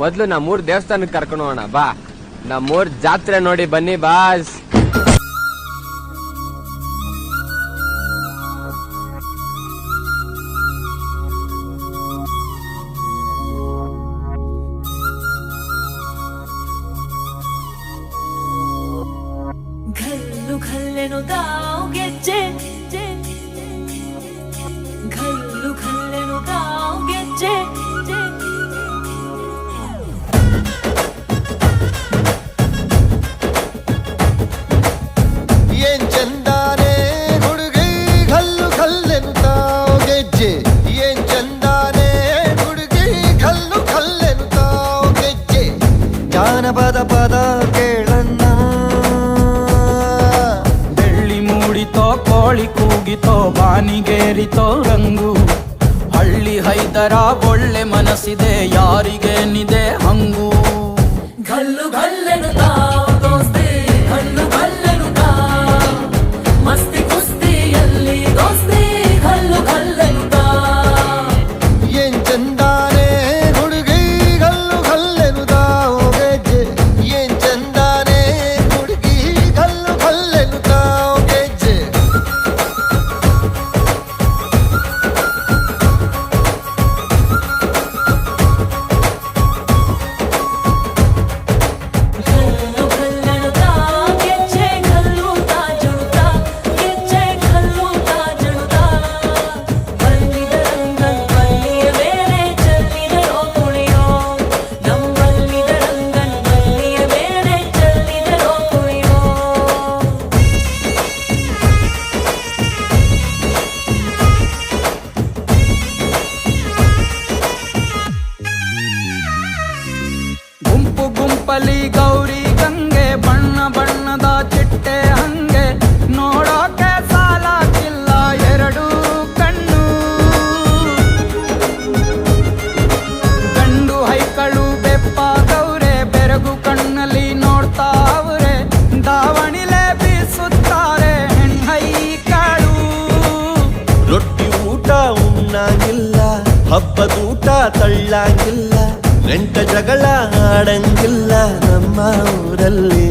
ಮೊದ್ಲು ನಮ್ಮೂರ್ ದೇವಸ್ಥಾನಕ್ಕೆ ಕರ್ಕೊಂಡು ಹೋಗೋಣ ಬಾ. ನಮ್ಮೂರ್ ಜಾತ್ರೆ ನೋಡಿ ಬನ್ನಿ ಬಾಸ್. ಪದ ಪದ ಕೇಳನ್ನ ಬೆಳ್ಳಿ ಮೂಡಿತೋ ಕೋಳಿ ಕೂಗಿತೋ ಬಾನಿಗೇರಿತೋ ರಂಗು. ಹಳ್ಳಿ ಹೈದರ ಒಳ್ಳೆ ಮನಸ್ಸಿದೆ ಯಾರಿಗೇನಿದೆ ಹಂಗು. ಘಲ್ಲು ಘಲ್ಲು ಹಬ್ಬದೂಟ ತಳ್ಳಂಗಿಲ್ಲ ಗಂಟ ಜಗಳ ಆಡಂಗಿಲ್ಲ ನಮ್ಮ ಊರಲ್ಲಿ.